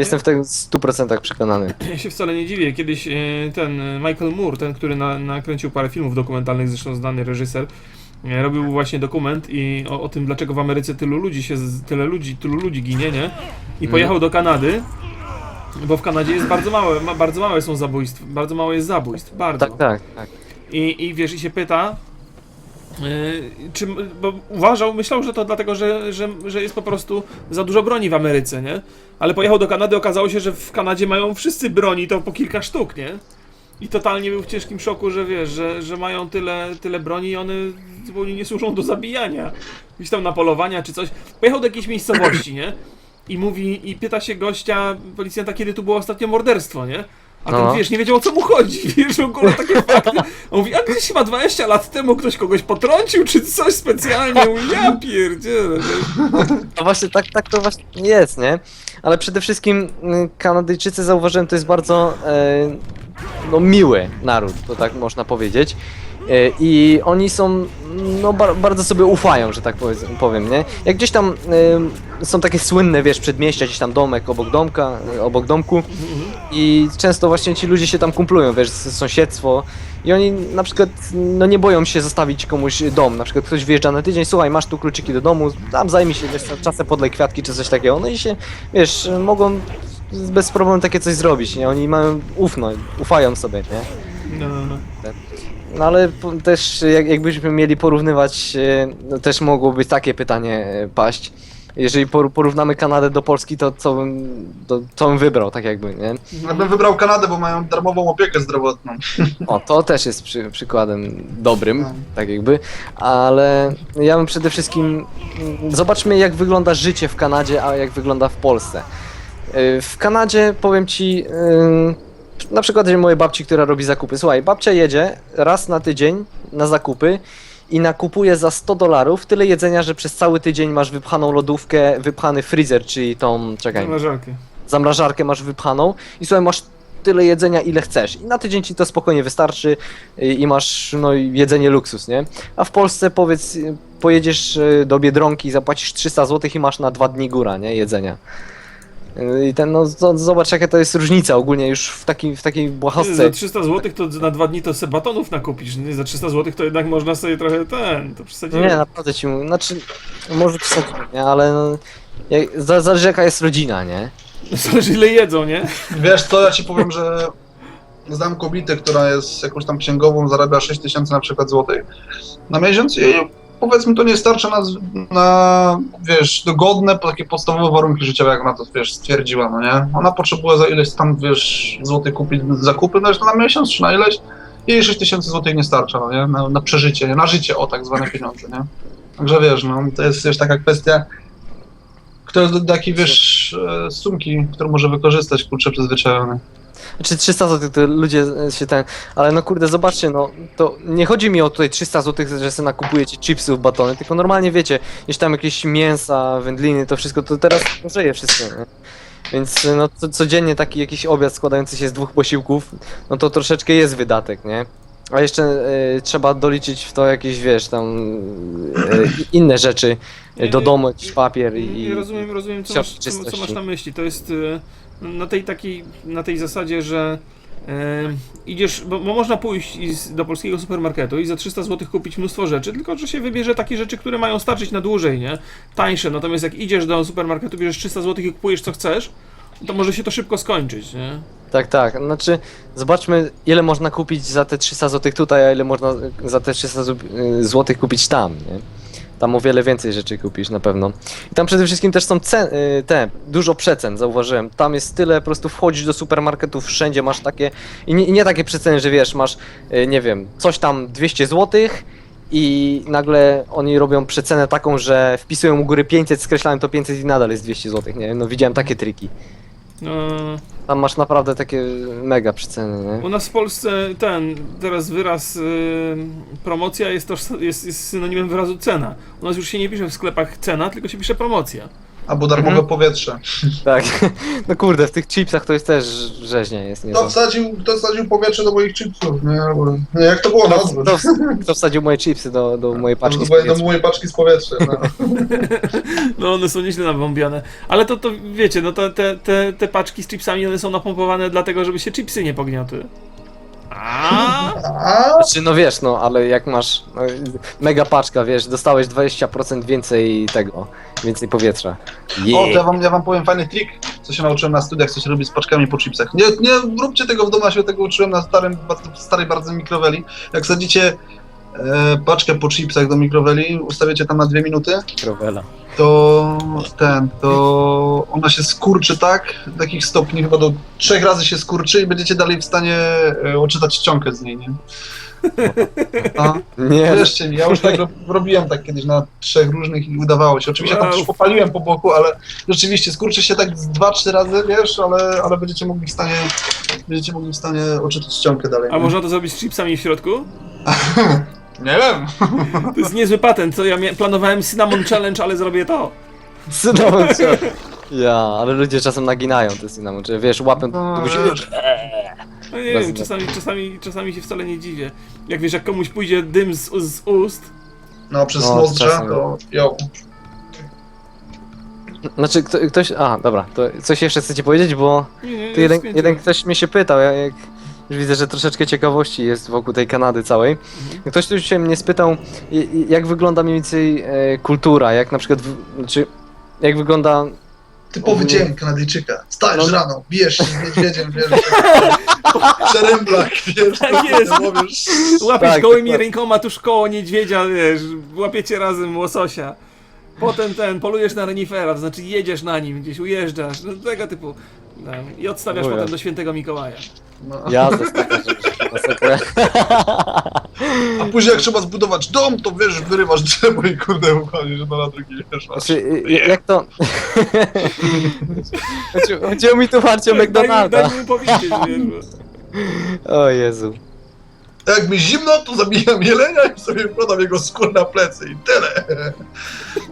Jestem w tym w 100% przekonany. Ja się wcale nie dziwię. Kiedyś e, ten Michael Moore, ten, który na, nakręcił parę filmów dokumentalnych, zresztą znany reżyser, e, robił właśnie dokument i o, o tym, dlaczego w Ameryce tylu ludzi się, z- tyle ludzi, tylu ludzi ginie, nie? I pojechał do Kanady, bo w Kanadzie jest bardzo małe, ma, bardzo małe są zabójstwa, bardzo mało jest zabójstw, bardzo. Tak, tak, tak. I, I wiesz, i się pyta, czy, bo uważał, myślał, że to dlatego, że, że, że jest po prostu za dużo broni w Ameryce, nie? Ale pojechał do Kanady, okazało się, że w Kanadzie mają wszyscy broni, to po kilka sztuk, nie? I totalnie był w ciężkim szoku, że wiesz, że, że mają tyle, tyle broni i one zupełnie nie służą do zabijania. Gdzieś tam na polowania czy coś. Pojechał do jakiejś miejscowości, nie? I mówi, i pyta się gościa, policjanta, kiedy tu było ostatnio morderstwo, nie? A ten, No. wiesz, nie wiedział o co mu chodzi, wiesz, w ogóle takie fakty. On mówi, a gdzieś chyba 20 lat temu ktoś kogoś potrącił, czy coś specjalnie. Ja pierdzielę. wiesz. No właśnie, tak, tak to właśnie jest, nie? Ale przede wszystkim y, Kanadyjczycy, zauważyłem, to jest bardzo e, no, miły naród, to tak można powiedzieć. E, I oni są, no bar bardzo sobie ufają, że tak powiedz- powiem, nie? Jak gdzieś tam e, są takie słynne, wiesz, przedmieścia, gdzieś tam domek obok domka, e, obok domku i często właśnie ci ludzie się tam kumplują, wiesz, sąsiedztwo i oni na przykład no nie boją się zostawić komuś dom, na przykład ktoś wyjeżdża na tydzień, słuchaj, masz tu kluczyki do domu, tam zajmij się, wiesz, czasem podlej kwiatki czy coś takiego, no i się, wiesz, mogą bez problemu takie coś zrobić, nie? Oni mają ufno, ufają sobie, nie? No, no, no. No ale po- też jak, jakbyśmy mieli porównywać, e, no też mogło być takie pytanie e, paść. Jeżeli por- porównamy Kanadę do Polski, to co bym, to, co bym wybrał, tak jakby, nie? Ja bym wybrał Kanadę, bo mają darmową opiekę zdrowotną. O, to też jest przy, przykładem dobrym, No. tak jakby, ale ja bym przede wszystkim, zobaczmy jak wygląda życie w Kanadzie, a jak wygląda w Polsce. Y, W Kanadzie, powiem ci, y, na przykładzie mojej babci, która robi zakupy. Słuchaj, babcia jedzie raz na tydzień na zakupy i nakupuje za 100 dolarów tyle jedzenia, że przez cały tydzień masz wypchaną lodówkę, wypchany freezer, czyli tą, czekaj, Zamrażarkę. zamrażarkę masz wypchaną i słuchaj, masz tyle jedzenia, ile chcesz. I na tydzień ci to spokojnie wystarczy i, i masz no, jedzenie luksus, nie? A w Polsce powiedz, pojedziesz y, do Biedronki zapłacisz 300 zł i masz na dwa dni góra, nie? Jedzenia. I ten, no z- zobacz jaka to jest różnica ogólnie już w, takim, w takiej błahostce. Za 300 zł to na dwa dni to se batonów nakupisz. Nie, za 300 zł to jednak można sobie trochę ten, to przesadziłem. Nie, naprawdę ci mówię, znaczy, może przesadzić, nie? Ale no, jak, za- zależy jaka jest rodzina, nie? Zależy ile jedzą, nie? Wiesz co, ja ci powiem, że znam kobietę, która jest jakąś tam księgową, zarabia 6 tysięcy na przykład złotych na miesiąc i powiedzmy to nie starcza na, na wiesz, dogodne, takie podstawowe warunki życiowe, jak ona to, wiesz, stwierdziła, no nie? Ona potrzebuje za ileś tam, wiesz, złotych kupić zakupy no, na miesiąc, czy na ileś i jej 6 tysięcy złotych nie starcza, no nie? Na, na przeżycie, na życie, o tak zwane pieniądze, nie? Także wiesz, no, to jest też taka kwestia, kto jest do wiesz, e, sumki, którą może wykorzystać, kurczę, przyzwyczajony. Czy 300 zł to ludzie e, się ten. Ale no kurde, zobaczcie, no to nie chodzi mi o tutaj 300 zł, że sobie nakupujecie chipsów, batony, tylko normalnie wiecie, jeśli tam jakieś mięsa, wędliny, to wszystko, to teraz drożeje wszystko, nie? Więc no co, codziennie taki jakiś obiad składający się z dwóch posiłków, no to troszeczkę jest wydatek, nie? A jeszcze e, trzeba doliczyć w to jakieś, wiesz, tam e, inne rzeczy e, do domu, jakiś papier i... Nie rozumiem, rozumiem co, masz, co, co masz na myśli. To jest y, na tej takiej, na tej zasadzie, że y, idziesz, bo, bo można pójść z, do polskiego supermarketu i za 300 zł kupić mnóstwo rzeczy, tylko że się wybierze takie rzeczy, które mają starczyć na dłużej, nie? Tańsze, natomiast jak idziesz do supermarketu, bierzesz 300 zł i kupujesz co chcesz, to może się to szybko skończyć, nie? Tak, tak. Znaczy, zobaczmy, ile można kupić za te 300 zł tutaj, a ile można za te 300 zł kupić tam, nie? Tam o wiele więcej rzeczy kupisz na pewno. I tam przede wszystkim też są cen, y, te, dużo przecen, zauważyłem. Tam jest tyle, po prostu wchodzisz do supermarketów, wszędzie masz takie, i nie, nie takie przeceny, że wiesz, masz, y, nie wiem, coś tam 200 zł i nagle oni robią przecenę taką, że wpisują u góry 500, skreślają to 500 i nadal jest 200 zł, nie? No widziałem takie triki. No, Tam masz naprawdę takie mega przeceny, nie? u nas w Polsce ten, teraz wyraz y, promocja jest, toż, jest, jest synonimem wyrazu cena. U nas już się nie pisze w sklepach cena, tylko się pisze promocja. Albo darmowe Mhm. powietrze. Tak. No kurde, w tych chipsach to jest też rzeźnia jest. Nie Kto wsadził, kto wsadził powietrze do moich chipsów? Nie, bo- nie jak to było na kto, odwrót? kto, kto wsadził moje chipsy do, do mojej paczki Do, z do, do powietrza? mojej paczki z powietrza. No. No one są nieźle nabombiane. Ale to, to wiecie, no to te, te, te paczki z chipsami, one są napompowane dlatego, żeby się chipsy nie pogniotły. Znaczy, no wiesz, no, ale jak masz no, mega paczka, wiesz, dostałeś 20% więcej tego, więcej powietrza. o, to ja wam, ja wam powiem fajny trik, co się nauczyłem na studiach, co się robi z paczkami po chipsach. Nie, nie róbcie tego w domu, ja się tego uczyłem na starym, starej bardzo mikroweli. Jak sadzicie e, paczkę po chipsach do mikroweli, ustawiacie tam na dwie minuty, Krowela. to ten, to ona się skurczy tak, do takich stopni chyba do trzech razy się skurczy i będziecie dalej w stanie e, odczytać z niej, nie? A, Nie, wierzcie mi, ja już tak ro- robiłem tak kiedyś na trzech różnych i udawało się. Oczywiście tam Wow. coś popaliłem po boku, ale rzeczywiście skurczy się tak z dwa, trzy razy, wiesz, ale, ale będziecie mogli w stanie będziecie mogli w stanie odczytać czcionkę dalej. A można to zrobić z chipsami w środku? Nie wiem. To jest niezły patent, co ja mia- planowałem Cinnamon Challenge, ale zrobię to. Cinnamon Challenge. Ja, ale ludzie czasem naginają te cinnamon, czy wiesz, łapią No, buzi. No nie Bez wiem, czasami, czasami, czasami się wcale nie dziwię. Jak wiesz, jak komuś pójdzie dym z, z ust, No, przez No, nozdrza, czasem. to jo. Znaczy, kto, ktoś, a, dobra, to coś jeszcze chcecie powiedzieć, bo nie, nie, tu jeden, jeden ktoś mnie się pytał, ja jak już widzę, że troszeczkę ciekawości jest wokół tej Kanady całej. Ktoś tu się mnie spytał, jak wygląda mniej więcej e, kultura, jak na przykład, w, znaczy, jak wygląda Typowy dzień Kanadyjczyka. Stajesz No. rano, bijesz się z niedźwiedziem, wiesz, przeręblak, wiesz, Tak jest. Łapiesz Tak, gołymi tak. rękoma tuż koło niedźwiedzia, wiesz, łapiecie razem łososia. Potem ten, polujesz na renifera, to znaczy jedziesz na nim, gdzieś ujeżdżasz, no, tego typu. No, I odstawiasz Mówię. potem do świętego Mikołaja. No. jazda z taka rzecz. Masakra. A później jak trzeba zbudować dom, to wiesz, wyrywasz drzewo i kurde układasz jedno na drugie, wiesz. Znaczy, y, jak to... Znaczy, Chodziło mi tu bardziej o Daj, mi- McDonalda. daj mi powiedzieć, wiesz, bo... O Jezu. Jak mi zimno, to zabijam jelenia i sobie wkładam jego skór na plecy i tyle.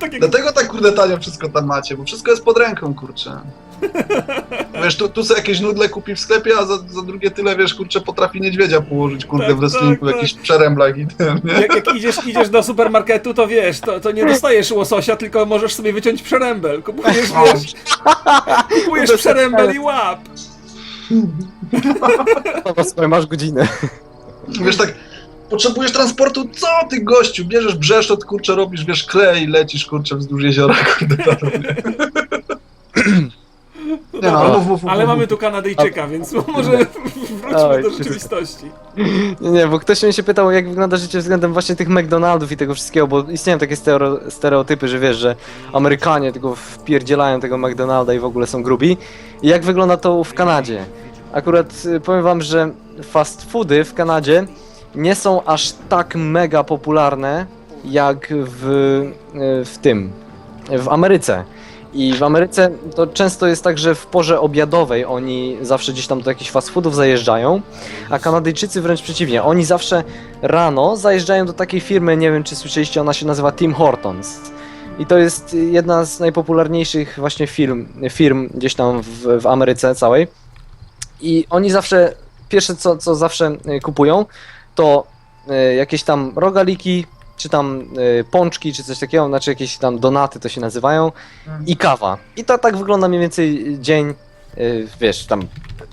Tak jak Dlatego tak kurde tanio wszystko tam macie, bo wszystko jest pod ręką, kurczę. Wiesz, tu, tu sobie jakieś nudle kupi w sklepie, a za, za drugie tyle, wiesz, kurczę, potrafi niedźwiedzia położyć, kurde, Tak, w wrestlingu, tak, jakiś przeręblak i ten, nie? Jak, jak idziesz, idziesz do supermarketu, to wiesz, to, to nie dostajesz łososia, tylko możesz sobie wyciąć przerębel. Kupujesz, wiesz, kupujesz przerębel i łap. No, słuchaj, masz godzinę. Wiesz, tak, potrzebujesz transportu, co ty gościu, bierzesz brzeszczot, kurczę, robisz, wiesz, klej, lecisz, kurczę, wzdłuż jeziora, kurde, tam, nie? Nie no, ale mów, mów, mów, Ale mów. mamy tu Kanadyjczyka, więc może wróćmy Oj, do rzeczywistości. Nie, nie, bo ktoś mnie się pytał, jak wygląda życie względem właśnie tych McDonaldów i tego wszystkiego, bo istnieją takie stereo, stereotypy, że wiesz, że Amerykanie tylko wpierdzielają tego McDonalda i w ogóle są grubi. I jak wygląda to w Kanadzie? Akurat y, powiem wam, że fast foody w Kanadzie nie są aż tak mega popularne jak w, y, w tym, w Ameryce. I w Ameryce to często jest tak, że w porze obiadowej oni zawsze gdzieś tam do jakichś fast foodów zajeżdżają, a Kanadyjczycy wręcz przeciwnie. Oni zawsze rano zajeżdżają do takiej firmy, nie wiem czy słyszeliście, ona się nazywa Tim Hortons. I to jest jedna z najpopularniejszych właśnie firm, firm gdzieś tam w, w Ameryce całej. I oni zawsze, pierwsze co, co zawsze y, kupują, to y, jakieś tam rogaliki, czy tam y, pączki, czy coś takiego, znaczy jakieś tam donaty to się nazywają i kawa. I to tak wygląda mniej więcej dzień, y, wiesz, tam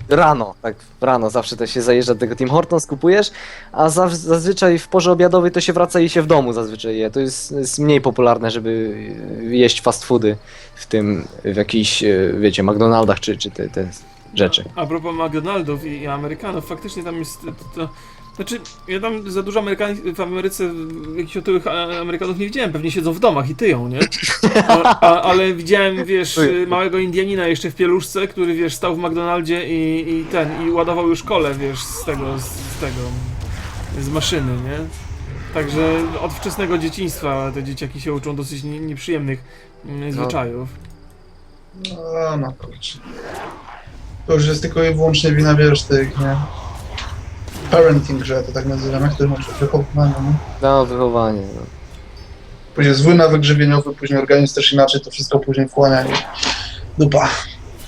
rano, tak rano zawsze to się zajeżdża do tego Tim Hortons, kupujesz, a za, zazwyczaj w porze obiadowej to się wraca i się w domu zazwyczaj je. To jest, jest mniej popularne, żeby jeść fast foody w tym, w jakichś, y, wiecie, McDonaldach czy, czy te, te rzeczy. A propos McDonaldów i, Amerykanów, faktycznie tam jest to, to znaczy, ja tam za dużo Amerykan w Ameryce jakichś otyłych Amerykanów nie widziałem, pewnie siedzą w domach i tyją, nie? A, a, ale widziałem, wiesz, małego Indianina jeszcze w pieluszce, który, wiesz, stał w McDonaldzie i, i ten, i ładował już kole, wiesz, z tego, z tego, z maszyny, nie? Także od wczesnego dzieciństwa te dzieciaki się uczą dosyć nie, nieprzyjemnych mm, zwyczajów. No, no kurczę. To już jest tylko i wyłącznie wina, wiesz, tych, nie? Parenting, że ja to tak nazywam, jak to znaczy wychowywanie, no? No, wychowanie. No. Później zły nawyk żywieniowy, później organizm też inaczej to wszystko później wchłania i dupa.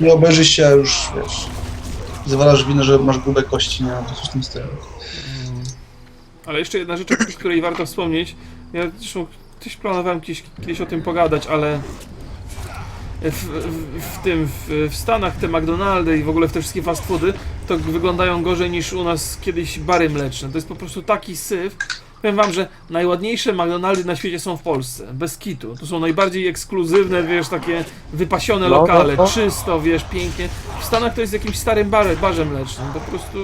Nie obejrzysz się, a już wiesz, zwalasz winę, że masz grube kości, nie? To coś w tym stylu. Ale jeszcze jedna rzecz, o której warto wspomnieć. Ja zresztą też planowałem kiedyś, kiedyś o tym pogadać, ale w, w, w tym, w, w Stanach te McDonaldy i w ogóle te wszystkie fast foody to wyglądają gorzej niż u nas kiedyś bary mleczne. To jest po prostu taki syf. Powiem wam, że najładniejsze McDonaldy na świecie są w Polsce, bez kitu. To są najbardziej ekskluzywne, wiesz, takie wypasione No, no, lokale, no. czysto, wiesz, pięknie. W Stanach to jest jakimś starym barze, barze mlecznym, po prostu...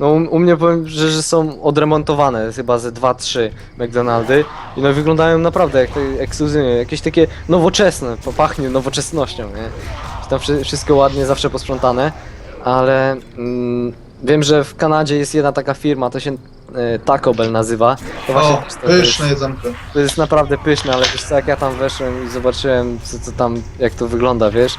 No u, u mnie powiem, że, że są odremontowane chyba ze 2-3 McDonaldy i no wyglądają naprawdę jak te ekskluzywnie, jakieś takie nowoczesne, popachnie nowoczesnością, nie? Że Tam wszy- wszystko ładnie, zawsze posprzątane, ale mm, wiem, że w Kanadzie jest jedna taka firma, to się e, Taco Bell nazywa. To właśnie O, też to, to, jest, pyszne jedzonko. to jest naprawdę pyszne, ale wiesz co, jak ja tam weszłem i zobaczyłem co, co tam, jak to wygląda, wiesz,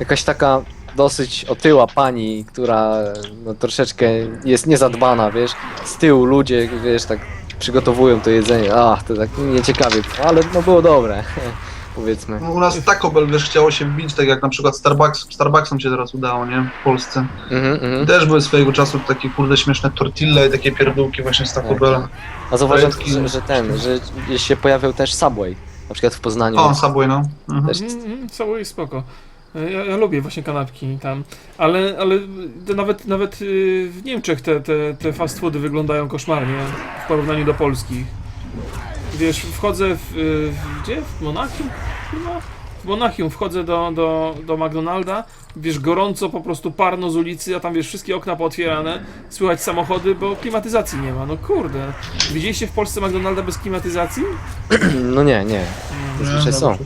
jakaś taka dosyć otyła pani, która no, troszeczkę jest niezadbana, wiesz, z tyłu ludzie, wiesz, tak przygotowują to jedzenie, ach, to tak nieciekawie, ale no było dobre, powiedzmy. No, U nas Taco Bell, wiesz, chciało się wbić, tak jak na przykład Starbucks, Starbucksom się teraz udało, nie? W Polsce. Mhm, mhm. Też były swojego czasu takie kurde śmieszne tortille i takie pierdółki właśnie z Taco Tak. Bella. A zauważyłem, że, że ten, że się pojawiał też Subway, na przykład w Poznaniu. O, Subway, no. Mhm. Też Mm, mm, jest spoko. Ja, ja lubię właśnie kanapki tam, ale, ale nawet, nawet yy, w Niemczech te, te, te fast foody wyglądają koszmarnie w porównaniu do polskich. Wiesz, wchodzę w, yy, w gdzie? W Monachium? Chyba? W Monachium wchodzę do, do, do McDonalda, wiesz, gorąco, po prostu parno z ulicy, a tam wiesz, wszystkie okna pootwierane, słychać samochody, bo klimatyzacji nie ma, no kurde. Widzieliście w Polsce McDonalda bez klimatyzacji? No nie, nie, zazwyczaj Nie, są.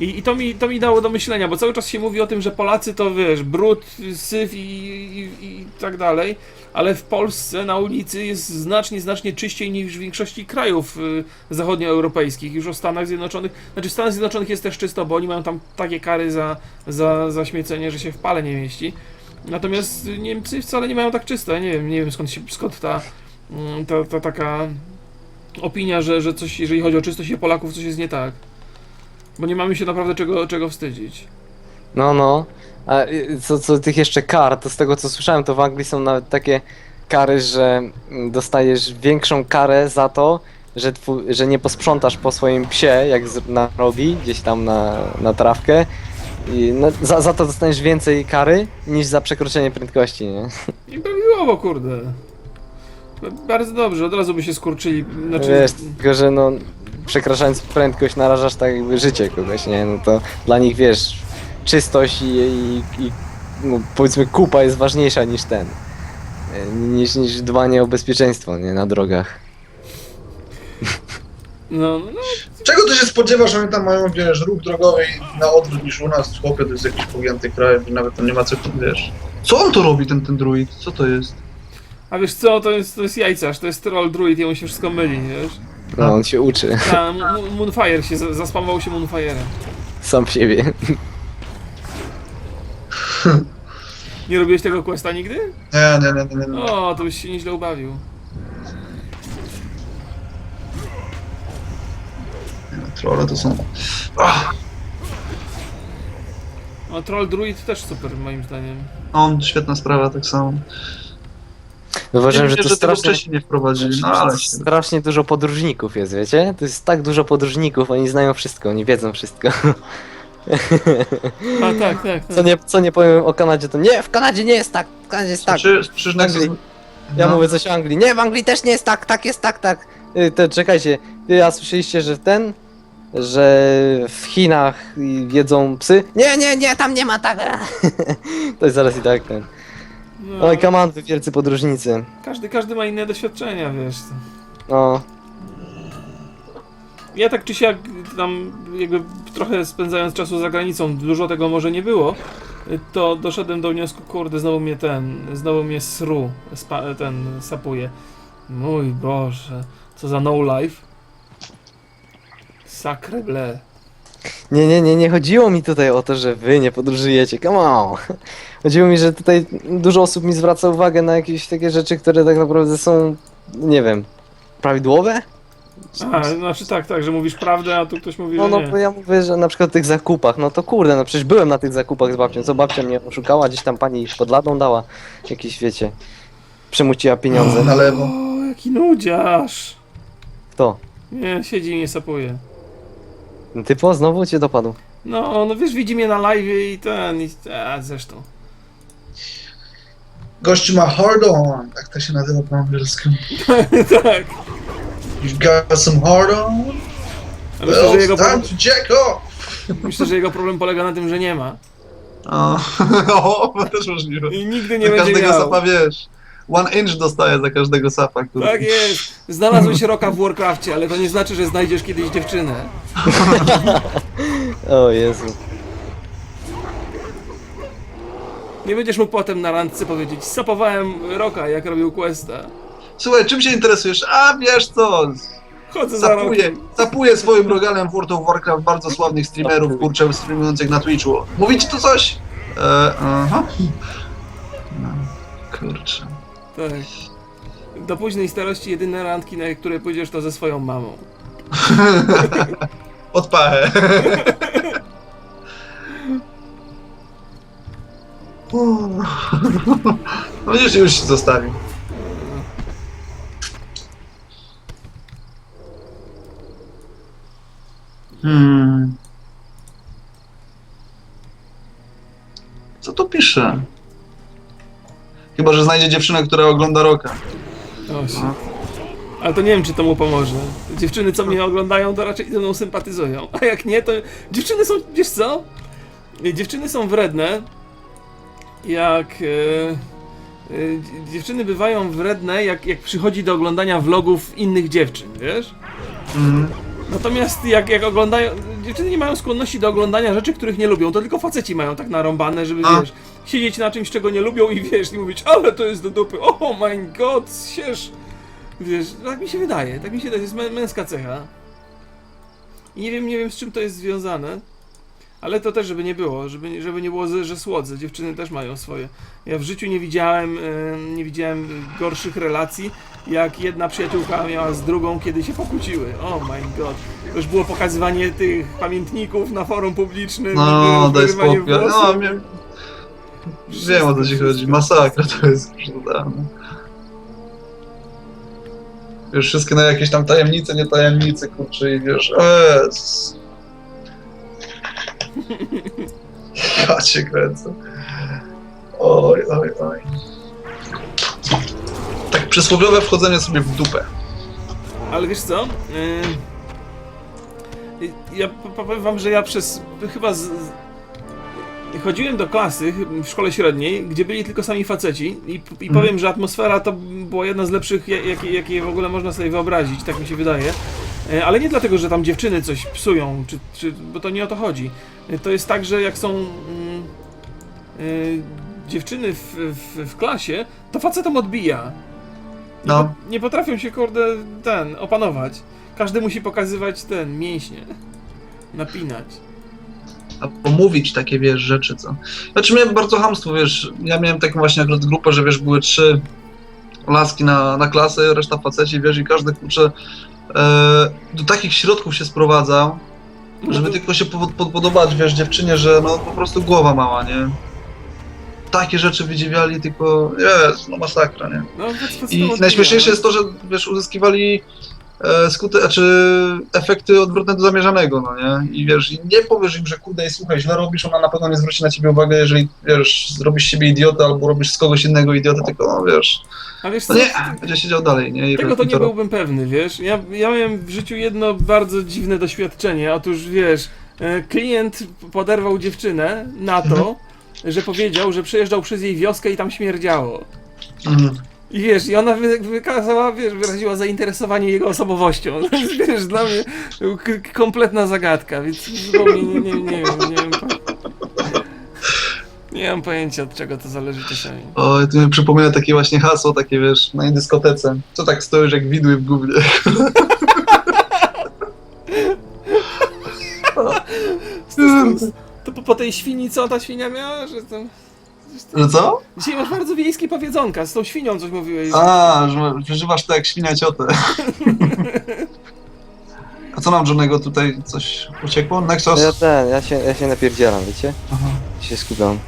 I, I to, mi, to mi dało do myślenia, bo cały czas się mówi o tym, że Polacy to wiesz, brud, syf i, i, i tak dalej, ale w Polsce na ulicy jest znacznie, znacznie czyściej niż w większości krajów y, zachodnioeuropejskich, już o Stanach Zjednoczonych. Znaczy w Stanach Zjednoczonych jest też czysto, bo oni mają tam takie kary za, za, za śmiecenie, że się w pale nie mieści. Natomiast Niemcy wcale nie mają tak czysto. Ja nie wiem, nie wiem skąd, się, skąd ta, mm, ta, ta taka opinia, że, że coś, jeżeli chodzi o czystość Polaków, coś jest nie tak. Bo nie mamy się naprawdę czego, czego wstydzić. No, no. A y, co, co tych jeszcze kar, to z tego co słyszałem, to w Anglii są nawet takie kary, że mm, dostajesz większą karę za to, że, twu, że nie posprzątasz po swoim psie, jak z- narobi, gdzieś tam na, na trawkę. I no, za, za to dostaniesz więcej kary niż za przekroczenie prędkości, nie? I prawidłowo, kurde. Bardzo dobrze, od razu by się skurczyli. Znaczy, Wiesz, tylko że no przekraczając prędkość narażasz tak jakby życie kogoś, nie? No to dla nich wiesz, czystość i, i, i no, powiedzmy kupa jest ważniejsza niż ten. e, Niż, niż dbanie o bezpieczeństwo, nie? Na drogach. no, no, Czego ty się spodziewasz, że oni tam mają, wiesz, ruch drogowy i na odwrót niż u nas, chłopie, to jest jakiś pogięty kraj, i nawet tam nie ma co, wiesz. Co on to robi, ten, ten druid? Co to jest? a wiesz co, to jest, to jest jajcarz, to jest troll druid, jemu się wszystko myli, wiesz? No, on się uczy Ta, Mo- Moonfire się, za- zaspamował się Moonfire'em. sam w siebie. Nie robiłeś tego questa nigdy? Nie, nie, nie, nie, nie. O, to byś się nieźle ubawił. Trolle to są... Ach, No, troll druid też super, moim zdaniem. on, świetna sprawa, tak samo. Uważam, że to strasznie, wcześniej nie wprowadzili, no ale... strasznie dużo podróżników jest, wiecie? To jest tak dużo podróżników, oni znają wszystko, oni wiedzą wszystko. A tak, tak. Co tak. nie, co nie powiem o Kanadzie, to nie, w Kanadzie nie jest tak, w Kanadzie jest tak. Czy, Anglii. Ja no. mówię coś o Anglii. Nie, w Anglii też nie jest tak, tak jest tak, tak. Y, To czekajcie, ty, a słyszeliście, że w ten, że w Chinach jedzą psy? Nie, nie, nie, tam nie ma tak. To jest zaraz i tak ten. No, Oj, come on, wy wielcy podróżnicy. każdy, każdy ma inne doświadczenia, wiesz. No, Ja tak czy siak tam jakby trochę spędzając czasu za granicą, dużo tego może nie było, to doszedłem do wniosku, kurde, znowu mnie ten, znowu mnie sru, spa, ten, sapuje. Mój Boże, co za no life. Sacre bleu. Nie, nie, nie, nie chodziło mi tutaj o to, że wy nie podróżujecie, come on. Chodziło mi, że tutaj dużo osób mi zwraca uwagę na jakieś takie rzeczy, które tak naprawdę są, nie wiem, prawidłowe? A, znaczy tak, tak, że mówisz prawdę, a tu ktoś mówi, No, że no, nie. bo ja mówię, że na przykład w tych zakupach, no to kurde, no przecież byłem na tych zakupach z babcią, co babcia mnie oszukała, gdzieś tam pani pod ladą dała jakieś, wiecie, przemuciła pieniądze. Na lewo. O, jaki nudziarz. Kto? Nie, siedzi i nie sapuje. Typo, znowu cię dopadł. No, no wiesz, widzi mnie na live i ten, i, a zresztą. Gościu ma hard on, tak to się nazywa po angielsku. tak. You've got some hard on? A myślę, że Well, jego it's time problem, to jack off! myślę, że jego problem polega na tym, że nie ma. O, o też możliwe. I nigdy nie Za będzie każdego miał. sapa wiesz. One inch dostaje za każdego sapa, który... Tak jest. Znalazłeś roka w Warcrafcie, ale to nie znaczy, że znajdziesz kiedyś dziewczynę. O Jezu. Nie będziesz mógł potem na randce powiedzieć, sapowałem roka, jak robił questa. Słuchaj, czym się interesujesz? A wiesz co? Chodzę za rokiem. zapuję swoim rogalem w World of Warcraft bardzo sławnych streamerów, kurczę, streamujących na Twitchu. Mówi ci to coś? E, aha. No, kurczę. Tak. Do późnej starości jedyne randki, na które pójdziesz, to ze swoją mamą. Odpachę. No widzisz, już się zostawił. Hmm. Co tu pisze? Chyba, że znajdzie dziewczynę, która ogląda roka. O. Ale to nie wiem, czy to mu pomoże. Dziewczyny, co mnie oglądają, to raczej ze mną sympatyzują. A jak nie, to dziewczyny są, wiesz co? Dziewczyny są wredne. Jak... E, e, dziewczyny bywają wredne, jak, jak przychodzi do oglądania vlogów innych dziewczyn, wiesz? Mhm. Natomiast jak, jak oglądają. Dziewczyny nie mają skłonności do oglądania rzeczy, których nie lubią, to tylko faceci mają tak narąbane, żeby A. wiesz, siedzieć na czymś, czego nie lubią i wiesz, i mówić, ale to jest do dupy, oh my god, siesz. Wiesz, tak mi się wydaje, tak mi się wydaje, to jest mę- męska cecha. I nie wiem, nie wiem z czym to jest związane. Ale to też, żeby nie było, żeby, żeby nie było, że słodze. Dziewczyny też mają swoje. Ja w życiu nie widziałem, em, nie widziałem gorszych relacji, jak jedna przyjaciółka miała z drugą, kiedy się pokłóciły. Oh my god. To już było pokazywanie tych pamiętników na forum publicznym. No, daj spokój. No, wiem o co ci chodzi. Masakra to jest totalna. Już wszystkie na jakieś tam tajemnice, nie tajemnice, kurczę, i wiesz, es. Ja cię kręcę. Oj, oj, oj. Tak przysłowiowe wchodzenie sobie w dupę. Ale wiesz co? Yy, Ja powiem wam, że ja przez chyba z, chodziłem do klasy w szkole średniej, gdzie byli tylko sami faceci i, i Mhm. powiem, że atmosfera to była jedna z lepszych, ja- jakie, jakie w ogóle można sobie wyobrazić, tak mi się wydaje. E, Ale nie dlatego, że tam dziewczyny coś psują, czy, czy, bo to nie o to chodzi. E, To jest tak, że jak są mm, e, dziewczyny w, w, w klasie, to facetom odbija. Nie, No. po, nie potrafią się, kurde, ten, opanować. Każdy musi pokazywać ten, mięśnie. Napinać. Albo mówić takie, wiesz, rzeczy, co... Znaczy miałem bardzo hamstwo, wiesz, ja miałem taką właśnie akurat grupę, że wiesz, były trzy laski na, na klasę, reszta faceci, wiesz, i każdy, kurczę, e, do takich środków się sprowadzał, żeby to- tylko się pod, pod, podobać, wiesz, dziewczynie, że no po prostu głowa mała, nie? Takie rzeczy wydziwiali, tylko, jest, no masakra, nie? No, I najśmieszniejsze jest to, że wiesz, uzyskiwali e, skuty, znaczy efekty odwrotne do zamierzonego, no nie? I wiesz, i nie powiesz im, że kurde, ej, słuchaj, źle robisz, ona na pewno nie zwróci na ciebie uwagę, jeżeli wiesz, zrobisz siebie idiotę albo robisz z kogoś innego idiotę, tylko no wiesz, A wiesz co? no nie, będzie siedział dalej, nie? I Tego to i nie byłbym pewny, wiesz? Ja, ja miałem w życiu jedno bardzo dziwne doświadczenie. Otóż, wiesz, e, klient poderwał dziewczynę na to, Mhm. że powiedział, że przejeżdżał przez jej wioskę i tam śmierdziało. Mhm. I wiesz, i ona wy, wykazała, wiesz, wyraziła zainteresowanie jego osobowością. To wiesz, dla mnie kompletna zagadka, więc zupełnie nie, nie, nie, wiem, nie wiem. Nie mam pojęcia od czego to zależy czasami. O, to mi przypomina takie właśnie hasło, takie wiesz, na dyskotece. Co tak stoisz jak widły w gównie? To po, po tej świni, co ta świnia miała, że tam... Że co? Dzisiaj masz bardzo wiejskie powiedzonka, z tą świnią coś mówiłeś. A, że przeżywasz to jak świnia ciotę. A co nam Johnego tutaj coś uciekło? No Nexus? ja ten, ja się, ja się napierdzielam, wiecie? Aha. Się skupiam.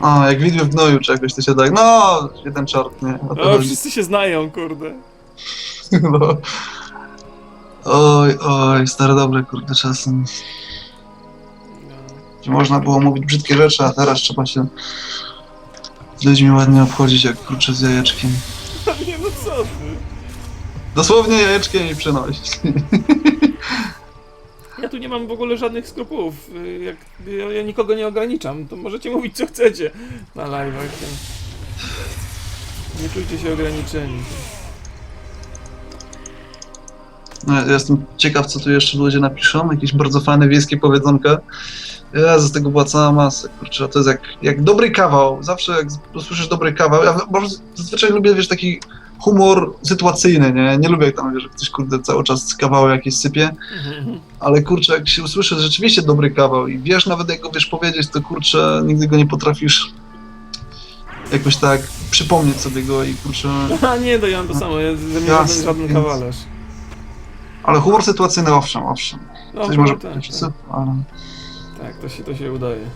A, jak widły w gnoju czegoś, to się tak, no, jeden czart, nie? O to O, wszyscy się znają, kurde. No. Oj, oj, stare dobre, kurde, czasem. Gdzie można było mówić brzydkie rzeczy, a teraz trzeba się z ludźmi ładnie obchodzić, jak kurczę z jajeczkiem. Nie no co ty? Dosłownie jajeczkiem i przynosić. Ja tu nie mam w ogóle żadnych skrupułów. Y, Jak, ja, ja nikogo nie ograniczam, to możecie mówić co chcecie na live'ach. Nie czujcie się ograniczeni. No, ja jestem ciekaw, co tu jeszcze ludzie napiszą. Jakieś bardzo fajne wiejskie powiedzonka. Ja z tego była cała masa, kurczę, to jest jak, jak dobry kawał. Zawsze jak usłyszysz dobry kawał, ja może zazwyczaj lubię, wiesz, taki humor sytuacyjny, nie? Nie lubię jak tam, wiesz, ktoś, kurde, cały czas kawały jakieś sypie, ale kurczę, jak się usłyszy rzeczywiście dobry kawał i wiesz nawet jak go wiesz powiedzieć, to kurczę, nigdy go nie potrafisz jakoś tak przypomnieć sobie go i kurczę... A nie, to ja mam to samo, ja ze mnie Jasne, żaden, kawalerz. Ale humor sytuacyjny, owszem, owszem. No, Coś może tak, być, tak, ale... tak, to się, to się udaje.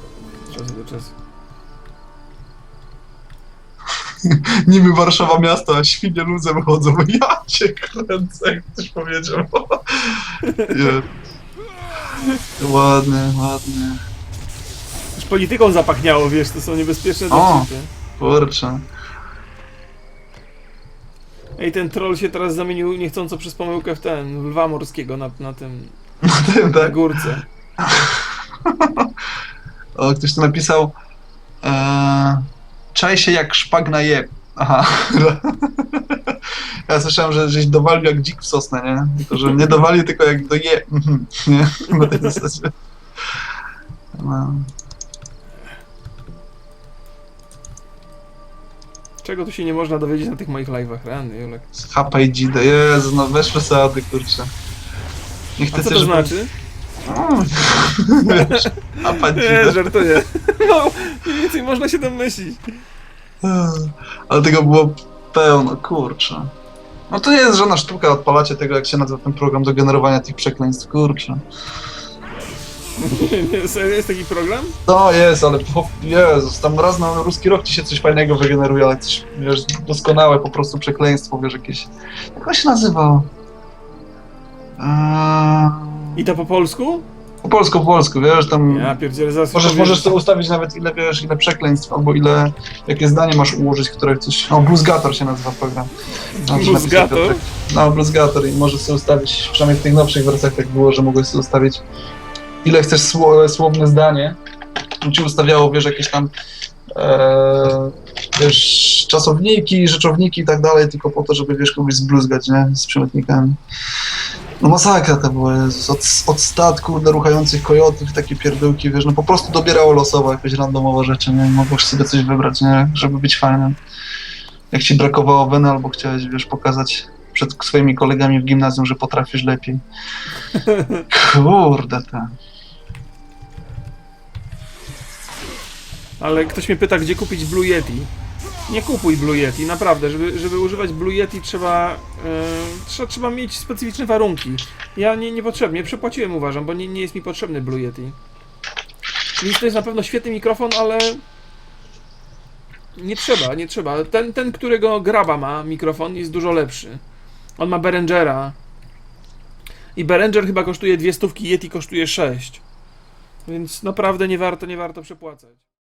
Z czasu do czasu. niby Warszawa miasto, a świnie luzem chodzą. Ja cię kręcę, jak ktoś powiedział. Nie. Ładne, ładne. Już polityką zapachniało, wiesz, to są niebezpieczne O. dowcipy. Kurczę. Ej, ten troll się teraz zamienił niechcąco przez pomyłkę w ten, w lwa morskiego na, na tym, Tym, na tak. górce. O, ktoś tu napisał e, czaj się jak szpag na jeb. Aha. Ja słyszałem, że żeś dowalił jak dzik w sosnę, nie? Tylko, że nie dowalił, tylko jak do je. Nie? Na tej zasadzie. No. Czego tu się nie można dowiedzieć na tych moich live'ach, rany, Julek. Hapa i. Jezu, no weź przesady, kurczę. Nie A chcę co to żeby- znaczy? O, wiesz, Hapa Nie, żartuję. No, mniej więcej można się domyślić. Ale tego było pełno, kurczę. No to nie jest żadna sztuka, odpalacie tego, jak się nazywa ten program do generowania tych przekleństw, kurczę. Jest taki program? To jest, ale po, Jezus, tam raz na ruski rok ci się coś fajnego wygeneruje, ale coś, wiesz, doskonałe po prostu przekleństwo, wiesz, jakieś... Jak on się nazywał? Eee... I to po polsku? Po polsku, po polsku, wiesz, tam... Ja pierdzielę, zaraz Możesz, powiem, możesz że- sobie ustawić nawet ile wiesz, ile przekleństw, albo ile, jakie zdanie masz ułożyć, które coś... O, Bluzgator się nazywa program. Się Bluzgator? No, Bluzgator i możesz sobie ustawić, przynajmniej w tych nowszych wersjach tak było, że mogłeś sobie ustawić ile chcesz sło, słowne zdanie. Tu ci ustawiało, wiesz, jakieś tam e, wiesz, czasowniki, rzeczowniki i tak dalej, tylko po to, żeby, wiesz, kogoś zbluzgać, nie? Z przymiotnikami. No masakra to była. Od, od statku do ruchających kojotów, takie pierdółki, wiesz, no po prostu dobierało losowo jakieś randomowe rzeczy, nie? Mogłeś sobie coś wybrać, nie? Żeby być fajnym. Jak ci brakowało weny albo chciałeś, wiesz, pokazać przed swoimi kolegami w gimnazjum, że potrafisz lepiej. Kurde, te. Ale ktoś mnie pyta, gdzie kupić Blue Yeti. Nie kupuj Blue Yeti, naprawdę. Żeby, żeby używać Blue Yeti trzeba, e, trzeba, trzeba mieć specyficzne warunki. Ja nie, niepotrzebnie, przepłaciłem uważam, bo nie, nie jest mi potrzebny Blue Yeti. Więc to jest na pewno świetny mikrofon, ale nie trzeba, nie trzeba. Ten, ten którego Graba ma mikrofon jest dużo lepszy. On ma Behringera. I Behringer chyba kosztuje dwie stówki, Yeti kosztuje 6. Więc naprawdę nie warto, nie warto przepłacać.